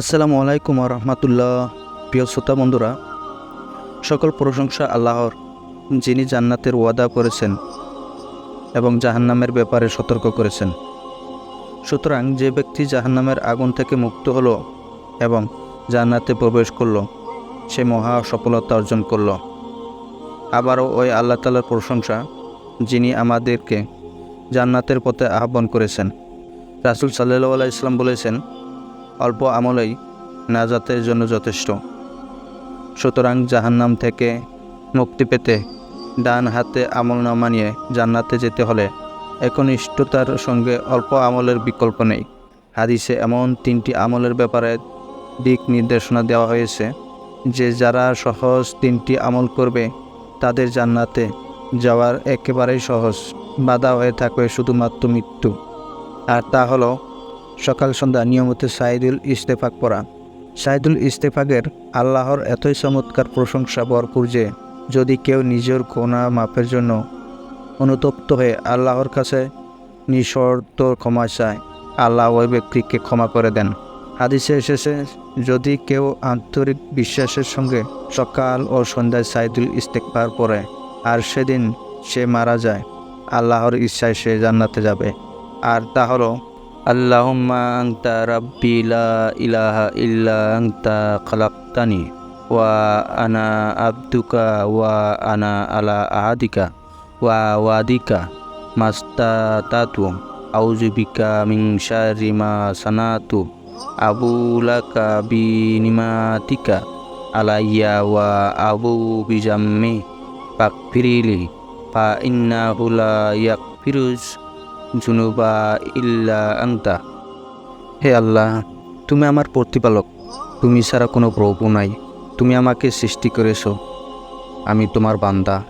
আসসালামু আলাইকুম রহমতুল্লাহ। প্রিয় শ্রোতা বন্ধুরা, সকল প্রশংসা আল্লাহর, যিনি জান্নাতের ওয়াদা করেছেন এবং জাহান্নামের ব্যাপারে সতর্ক করেছেন। সুতরাং যে ব্যক্তি জাহান্নামের আগুন থেকে মুক্ত হলো এবং জান্নাতে প্রবেশ করল, সে মহা সফলতা অর্জন করল। আবারও ওই আল্লাহ তালার প্রশংসা, যিনি আমাদেরকে জান্নাতের পথে আহ্বান করেছেন। রাসুল সাল্লাহ আলাইহি ইসলাম বলেছেন অল্প আমলেই নাজাতের জন্য যথেষ্ট। সুতরাং জাহান্নাম থেকে মুক্তি পেতে ডান হাতে আমল নামা নিয়ে জান্নাতে যেতে হলে একনিষ্ঠতার সঙ্গে অল্প আমলের বিকল্প নেই। হাদিসে এমন তিনটি আমলের ব্যাপারে দিক নির্দেশনা দেওয়া হয়েছে যে যারা সহজ তিনটি আমল করবে তাদের জান্নাতে যাওয়ার একেবারেই সহজ বাধা হয়ে থাকবে শুধুমাত্র মৃত্যু। আর তা হলো সকাল সন্ধ্যা নিয়মিত সাইদুল ইস্তেফাক পড়া। সাইদুল ইস্তেফাকের আল্লাহর এতই চমৎকার প্রশংসা ভরপুর যে, যদি কেউ নিজের গোনা মাপের জন্য অনুতপ্ত হয়ে আল্লাহর কাছে নিঃশর্ত ক্ষমা চায়, আল্লাহ ওই ব্যক্তিকে ক্ষমা করে দেন। হাদিসে এসেছে, যদি কেউ আন্তরিক বিশ্বাসের সঙ্গে সকাল ও সন্ধ্যায় সাইদুল ইস্তেকবার পড়ে, আর সেদিন সে মারা যায়, আল্লাহর ইচ্ছায় সে জান্নাতে যাবে। আর তা হলো আল্লাহুম্মা আংতা রাব্বি লা ইলাহা ইল্লা আংতা খালাক্তানি ওয়া আনা আবদুকা ওয়া আনা আলা আহাদিকা ওয়া ওয়াদিকা মাস্তাতাতু। আউজুবিকা মিন শাররি মা সানাতু। আবুলাকা বিনিমাতিকা আলাইয়া ওয়া আবু বিজাম্মি। পাকফিরিলি ফা ইন্নাহু লা ইয়াকফিরুজ। জুনুবা ইল্লা আংতা হে আল্লাহ, তুমি আমার প্রতিপালক। তুমি ছাড়া কোনো প্রভু নাই। তুমি আমাকে সৃষ্টি করেছ। আমি তোমার বান্দা।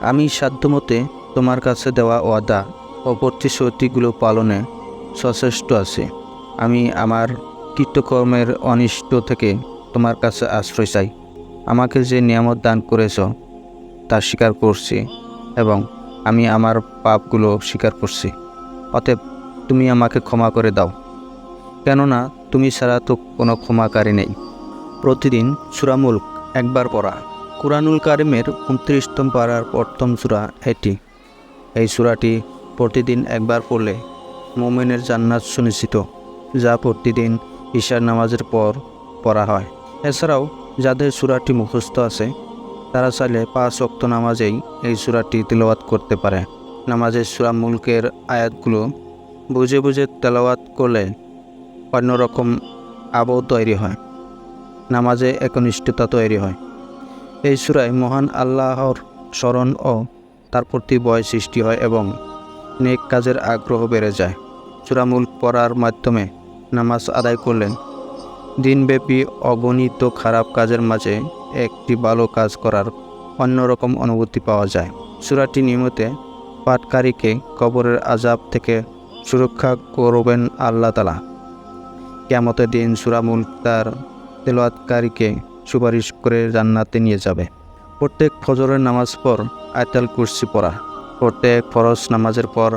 আমি সাধ্যমতে তোমার কাছে দেওয়া ওয়াদা ও প্রতিশ্রুতিগুলো পালনে সচেষ্ট আছে। আমি আমার কৃতকর্মের অনিষ্ট থেকে তোমার কাছে আশ্রয় চাই। আমাকে যে নিয়ামত দান করেছ, তা স্বীকার করছি এবং আমি আমার পাপগুলো স্বীকার করছি। অতএব তুমি আমাকে ক্ষমা করে দাও। কেননা তুমি ছাড়া তো কোনো ক্ষমাকারী নেই। প্রতিদিন সুরামুল একবার পড়া। কুরআনুল কারিমের উনত্রিশতম পাড়ার প্রথম সূরা এটি। এই সূরাটি প্রতিদিন একবার পড়লে মোমেনের জান্নাত সুনিশ্চিত, যা প্রতিদিন ঈশার নামাজের পর পড়া হয়। এছাড়াও যাদের সূরাটি মুখস্থ আছে তারা চাইলে পাঁচ অক্ত নামাজেই এই সূরাটি তেলাওয়াত করতে পারে। নামাজের সূরা মুলকের আয়াতগুলো বুঝে বুঝে তেলাওয়াত করলে অন্যরকম আবহ তৈরি হয়। নামাজে একনিষ্ঠতা তৈরি হয়। এই সূরায় মহান আল্লাহর স্মরণ ও তার প্রতি ভয় সৃষ্টি হয় এবং নেক কাজের আগ্রহ বেড়ে যায়। সূরা মুল্ক পড়ার মাধ্যমে নামাজ আদায় করলেন দিনব্যাপী অগণিত খারাপ কাজের মাঝে একটি ভালো কাজ করার অন্যরকম অনুভূতি পাওয়া যায়। সুরাটি নিয়মিত পাটকারীকে কবরের আজাব থেকে সুরক্ষা করবেন আল্লাহ তালা কেমতের দিন সুরামুল তার তেলোয়াতকারীকে সুপারিশ করে জান্নাতে নিয়ে যাবে। প্রত্যেক ফজরের নামাজ পর আয়তাল কুরসি পড়া, প্রত্যেক ফরজ নামাজের পর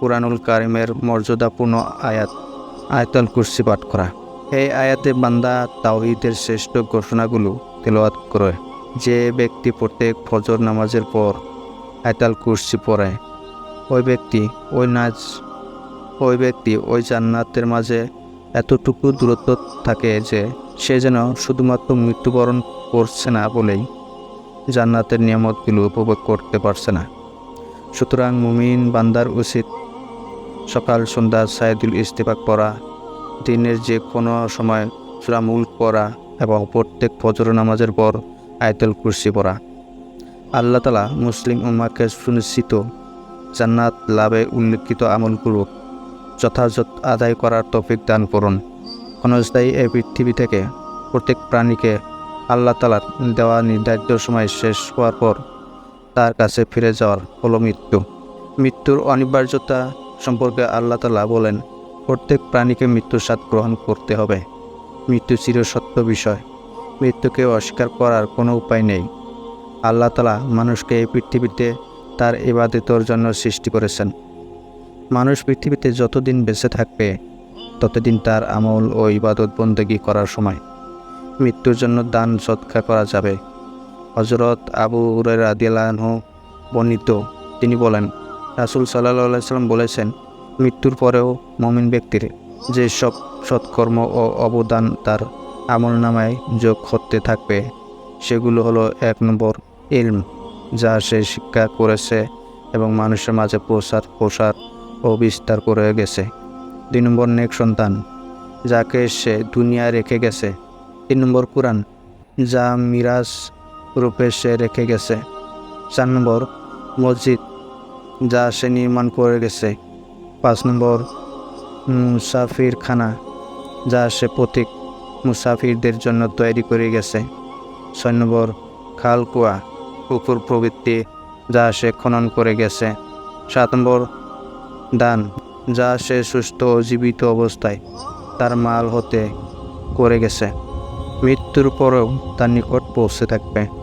কুরআনুল কারিমের মর্যাদাপূর্ণ আয়াত, আয়তাল কুরসি পাঠ করা। এই আয়াতে বান্দা তাওহিদের শ্রেষ্ঠ ঘোষণাগুলো তেলাওয়াত করে, যে ব্যক্তি প্রত্যেক ফজর নামাজের পর আয়তাল কুরসি পড়ে, ওই ব্যক্তি ওই নাচ ওই ব্যক্তি ওই জান্নাতের মাঝে এতটুকু দূরত্ব থাকে যে সে যেন শুধুমাত্র মৃত্যুবরণ করছে না বলেই জান্নাতের নিয়ামতগুলো উপভোগ করতে পারছে না। সুতরাং মুমিন বান্দার উচিত সকাল সন্ধ্যা সাইদুল ইস্তেফাক পড়া দিনের যে কোনো সময় সুরা মুল্ক পড়া এবং প্রত্যেক ফজর নামাজের পর আয়তুল কুরসি পড়া। আল্লাহ তালা মুসলিম উম্মাকে সুনিশ্চিত জান্নাত লাভে উল্লেখিত আমলগুলো যথাযথ আদায় করার তৌফিক দান করুন। ক্ষণস্থায়ী এই পৃথিবী থেকে প্রত্যেক প্রাণীকে আল্লাহ তালার দেওয়া নির্ধারিত সময় শেষ হওয়ার পর তার কাছে ফিরে যাওয়ার হলো মৃত্যু। মৃত্যুর অনিবার্যতা সম্পর্কে আল্লাহ তালা বলেন প্রত্যেক প্রাণীকে মৃত্যুর স্বাদ গ্রহণ করতে হবে। মৃত্যু চিরসত্য বিষয়। মৃত্যুকে অস্বীকার করার কোনো উপায় নেই। আল্লাহ তালা মানুষকে এই পৃথিবীতে তার ইবাদতর জন্য সৃষ্টি করেছেন। মানুষ পৃথিবীতে যতদিন বেঁচে থাকবে, ততদিন তার আমল ও ইবাদত বন্দেগী করার সময়। মৃত্যুর জন্য দান সৎকা করা যাবে। হজরত আবু হুরের আদিয়ালাহ বর্ণিত, তিনি বলেন, রাসুল সাল্লাহ সাল্লাম বলেছেন মৃত্যুর পরেও মমিন ব্যক্তির যে সব সৎকর্ম ও অবদান তার আমল নামায় যোগ করতে থাকবে, সেগুলো হলো এক নম্বর ইলম, যা সে শিক্ষা করেছে এবং মানুষের মাঝে প্রসার প্রসার ও বিস্তার করে গেছে। দুই নম্বর নেক সন্তান, যাকে সে দুনিয়ায় রেখে গেছে। তিন নম্বর কোরআন, যা মিরাজ রূপে সে রেখে গেছে। চার নম্বর মসজিদ, যা সে নির্মাণ করে গেছে। পাঁচ নম্বর মুসাফির খানা যা সে প্রতীক মুসাফিরদের জন্য তৈরি করে গেছে। ছয় নম্বর খাল কুয়া পুকুর প্রবৃত্তি যা সে খনন করে গেছে। সাত নম্বর, দান, যা সে সুস্থ ও জীবিত অবস্থায় তার মাল হতে করে গেছে। মৃত্যুর পরেও তার নিকট পৌঁছে থাকবে।